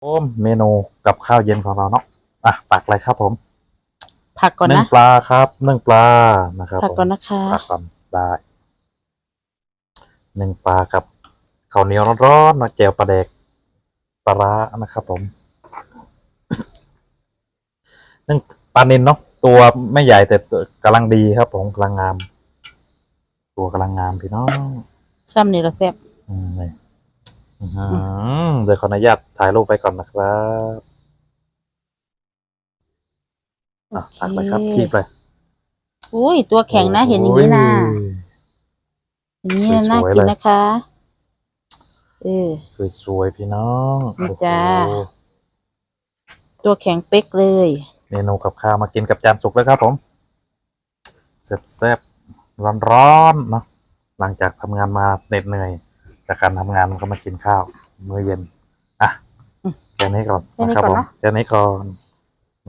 โอ้มเมนูกับข้าวเย็นของเราเนาะอะตักเลยครับผมผักก่อนนึ่งนะปลาครับนึ่งปลานะครับผักผมก่อนนะคะตักก่อนได้นึ่งปลากับข้าวเหนียวร้อนๆเนาะแจ่วปลาแดกปลาร้านะครับ ผมนึ่งปลานินเนาะตัวไม่ใหญ่แต่ตัวกำลังดีครับ ผมกำลังงาม ตัวกำลังงามพี่น้อง ซ้ำนี่ละแซ่บอืมนี่อื้อหือ เดี๋ยวขออนุญาตถ่ายรูปไปก่อนนะครับโออะเคตักไปครับคีบเลยอุ้ยตัวแข็งนะเห็นอย่างนี้นะโอ้ยอย่างนี้นะสวยๆน่ากินเลยนะคะ เออสวยๆพี่น้องนี่จ้าโอ้โหตัวแข็งเป๊กเลย เมนูกับข้าวมากินกับจานสุกแล้วครับผมแซ่บๆร้อนๆเนาะหลังจากทำงานมาเหน็ดเหนื่อย จากการทำงานก็มากินข้าวมื้อเย็นอะแค่นี้ก่อนนะครับผมแค่นี้ก่อน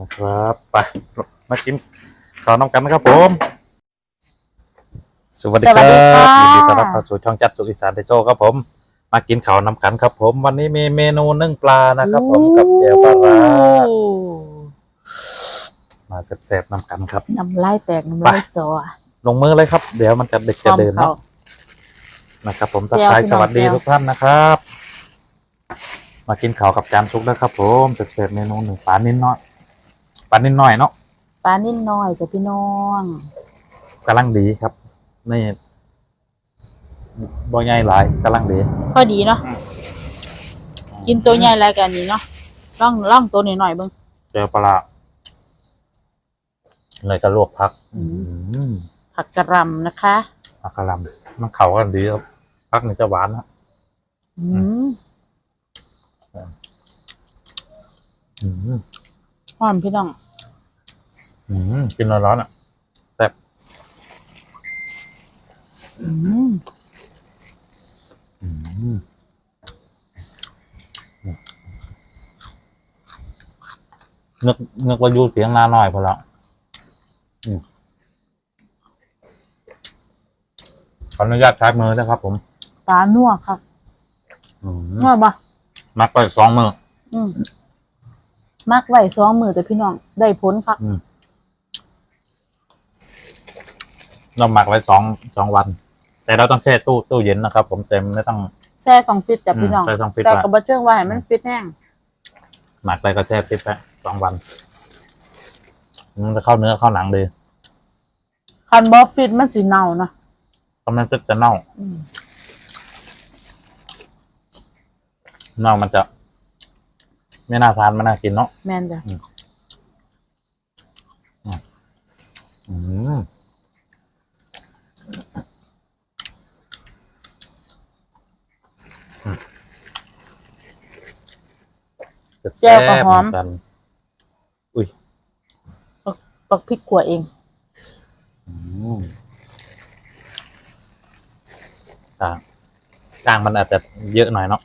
นะครับไปมากินข้าวน้ำกันนะครับผม สวัสดีครับยินดีต้อนรับเข้าสู่ช่องจัดสุขอีสานไดโซครับผม มากินข้าวน้ำกันครับ ผม วันนี้มีเมนูนึ่งปลานะครับ ผมกับแจ่วปลาร้าโอ้มาแซ่บๆน้ำกันครับน้ำลายแตกน้ำลายสอลงมือเลยครับ เดี๋ยวมันจะเด็กพจะร้อมเดินเขาเนาะ นะครับ ผมทักแจ่วทายพี่สน้องวัสดีแจ่วทุกท่านนะครับ มากินข้าวกับจานซุกแล้วครับ ผมแซ่บๆเมนูหนึ่งปลานิ่นน้อยปลานิ่นน้อยเนาะปลานิ่นน้อยกับพี่น้องกำลังดีครับนี่บ่ใหญ่หลายกำลังดีพอดีเนาะกินตัวใหญ่แล้วกันนี้เนาะล่องล่องตัวหน่อยๆเบิ่งเจอปลาร้าเลยจะลวกพักอืมอืมผักกระหลำนะคะ ผักกะหล่ำมันเข่ากันดีครับพักหนึ่งจะหวานนะอืมอืมหอมพี่น้อง อืมกินร้อนๆอะแซ่บอืมอืมนึกนึกว่าอยู่เสียงนาหน่อยพอแล้วอืมข ออนุญาตใช้มือนะครับ ผมปลานัวครับอืมนัวปะมักไปสองมือ อืมมักไว้สองมือแต่พี่น้องได้ผลครับ อืมเราหมักไว้สองสองวัน แต่เราต้องแช่ตู้ตู้เย็นนะครับ ผมเต็มไม่ต้อง แช่สองฟิตจ้ะพี่น้องอืมแช่สองฟิตแต่ไว้ กับบะเจิ้งไว้ให้มันฟิตแห้งหมักไปก็แช่ฟิตไปสองวันมันจะเข้าเนื้อเข้าหนังดี คันบอฟิตมันสีเน่านะ เพราะมันซึกจะเน่าอืมเน่ามันจะ ไม่น่าทานไม่น่ากินเนาะแม่นจ้ะอืมแซ่บๆเหมือนกัน อุ้ยปักพริกขัวเอง อืม ต่างต่างมันอาจจะเยอะหน่อยเนาะ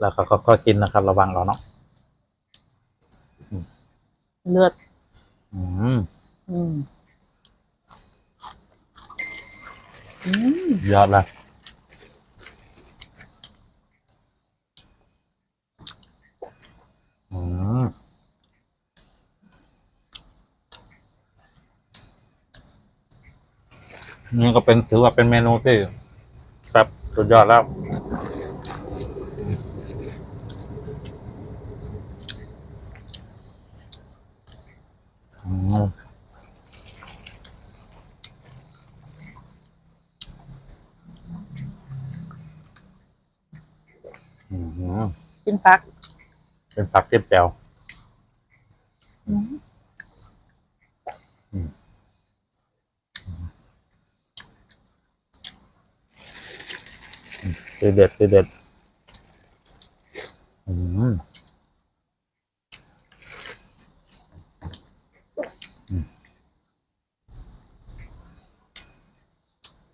แล้วก็ก็กินนะครับ ระวังเราเนาะเลือด อืม อืม อืม ยอดเลย นี่ก็เป็นถือว่าเป็นเมนูที่แบบสุดยอดแล้วอืมอืมกินผัก เป็นผักเทียบแจ่ว ทีเด็ดทีเด็ดอืม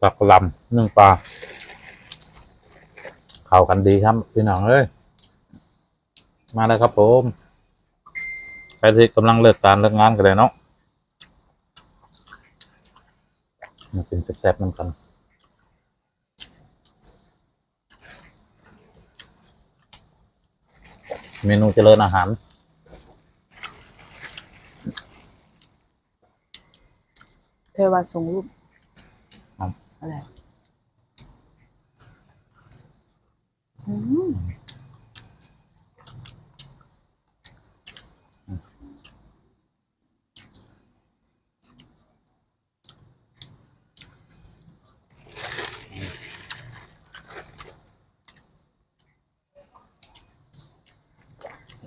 ปลากระหลำนึ่งปลาเข้ากันดีครับพี่น้องเอ้ยมาเลยครับผมใครที่กำลังเลิกการเลิกงานกันเลยเนาะมากินแซ่บๆน้ำกัน เมนูเจริญอาหารเธอว่าส่งรูปครับ อะไรอืม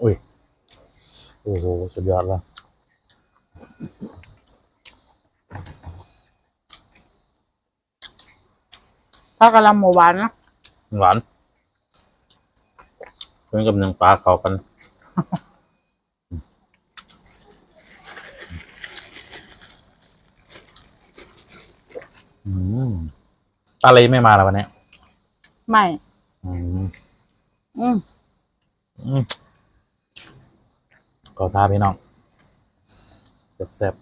อุ้ย โอ้โห สุดยอดแล้วผักกะหล่ำหมูหวานนะหวานเพื่อนกับหนึ่งปลาเขากัน อืมปลาเลยไม่มาแล้ววันนี้ไม่ อืมอืม อืม ก็ทาพี่น้องแซ่บๆ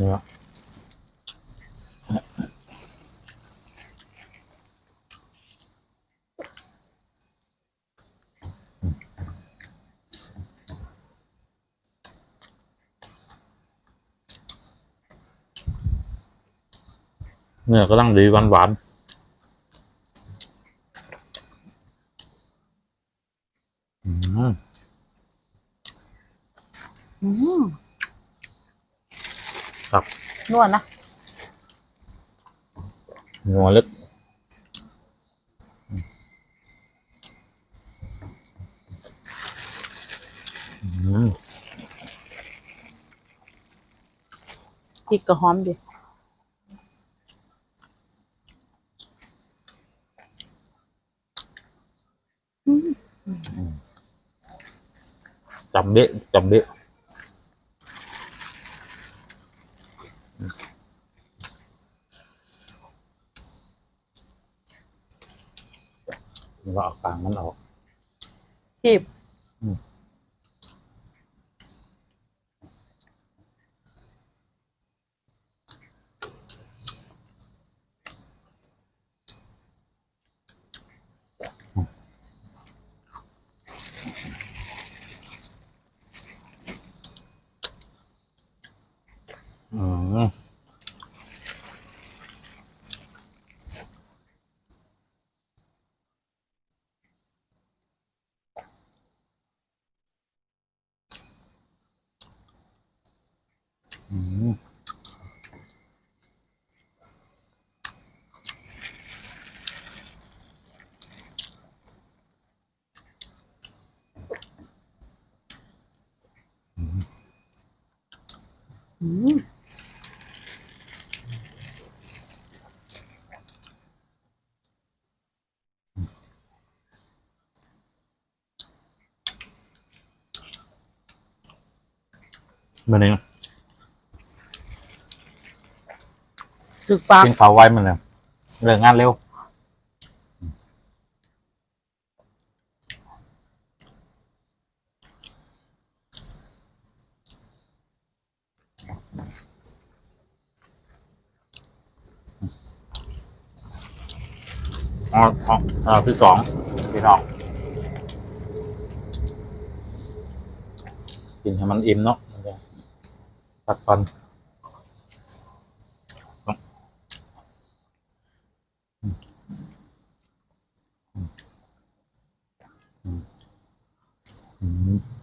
เนื้อเนื้อกำลังดีหวานหวานอืมอืม ครับ นวดนะนัวลึกอืมพริกกระหอมดิจำเบะจำเบะ เราเอากลางมันออกคีบอืม มมื่อนี้ตึกปากกินข้าวไว้มันเลยเลิกงานเร็ว อ๋ออ๋ออ่าที่สองพี่น้องกินให้มันอิ่มเนาะมันจะพักผ่อนอืม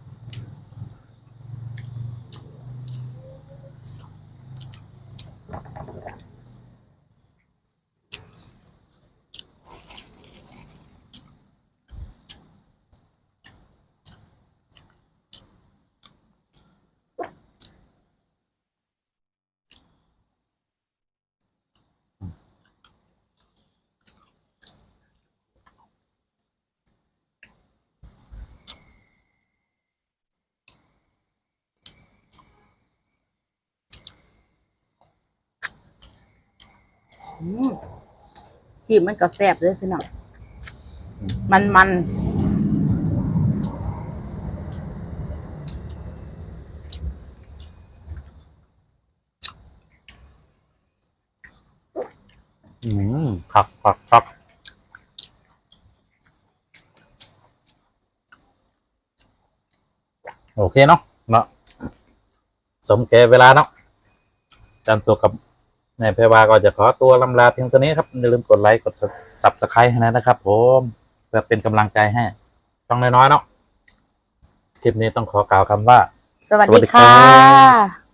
อืมขีบมันก็แซ่บเลยพี่น้องมันมันอืมครับครับครับโอเคเนาะเนาะสมแก่เวลาเนาะจันสุกกับ นายเพรวาก็จะขอตัวลำลาเพียงเท่านี้ครับอย่าลืมกดไลค์กดสับสไครต์ให้นะครับผมเพื่อเป็นกำลังใจให้ช่องน้อยๆเนาะคลิปนี้ต้องขอกล่าวคำว่า สวัสสวัสดีดีครัค่ะ